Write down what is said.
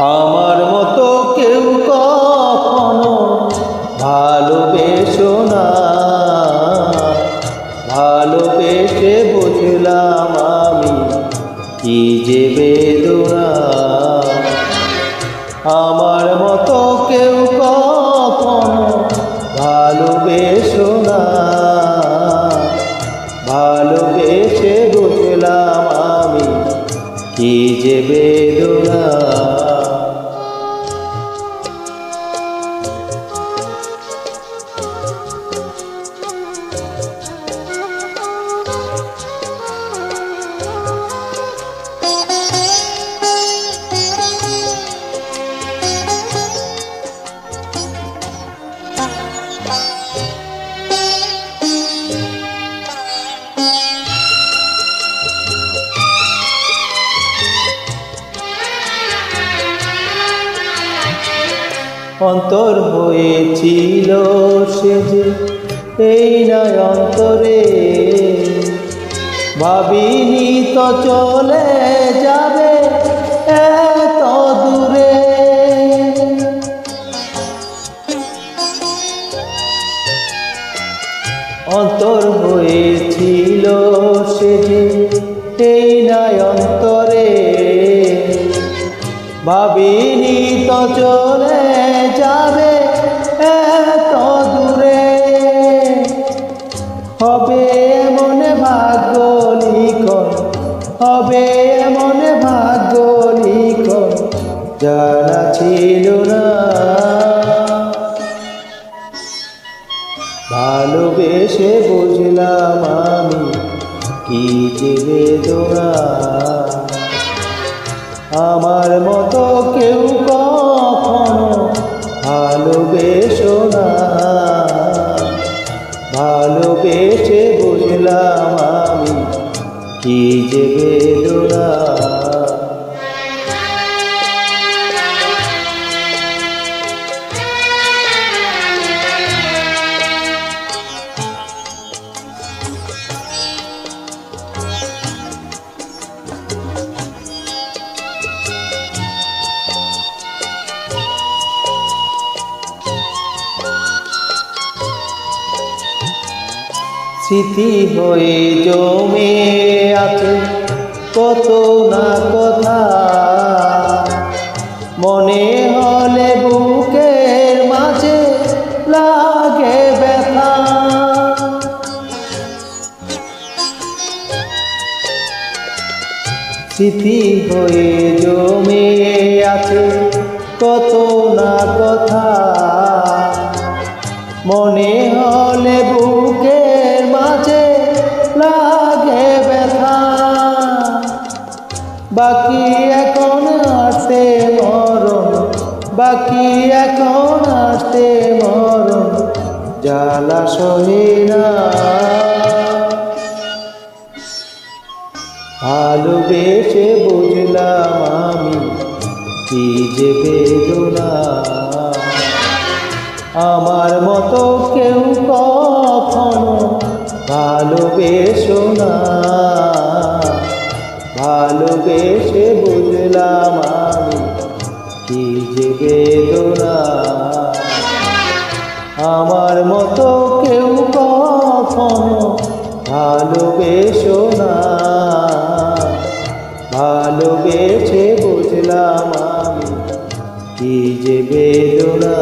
আমার মতো কেউ কখনো ভালোবেসো না। ভালোবেসে বুঝলাম আমি কি যে বেদনা। আমার মতো কেউ কখনো ভালোবেসো না। ভালোবেসে বুঝলাম আমি কি যে বেদনা। অন্তর হয়েছিল সে যে, এই নয় অন্তরে। ভাবিনি তো চলে যাবে এত দূরে। অন্তর হয়েছিল সে যে, এই নয় অন্তরে। ভাবিনি তো চলে যাবে এত দূরে। হবে এমন ভাগ্য লিখন হবে এমন ভাগ্য লিখন জানা ছিল না। ভালোবেসে বুঝলাম আমি কি যে বেদনা। আমার মতো কেউ কখনো ভালোবেসো না। ভালোবেসে বুঝলাম আমি কি যে বেদনা। স্মৃতি হয়ে জমে আছে কত না কথা। মনে হলে বুকের মাঝে লাগে ব্যথা। স্মৃতি হয়ে জমে আছে কত বাকি এখন আসতে মরণ, বাকি এখন আসতে মরণ, জ্বালা সহে না ভালোবেসে বুঝলাম আমি কি যে বেদনা। আমার মতো কেউ কখনো ভালোবেসো না। ভালোবেসে বুঝলাম আমি কি যে বেদনা। আমার মতো কেউ কখনো ভালোবেসো না। ভালোবেসে বুঝলাম আমি কি যে বেদনা।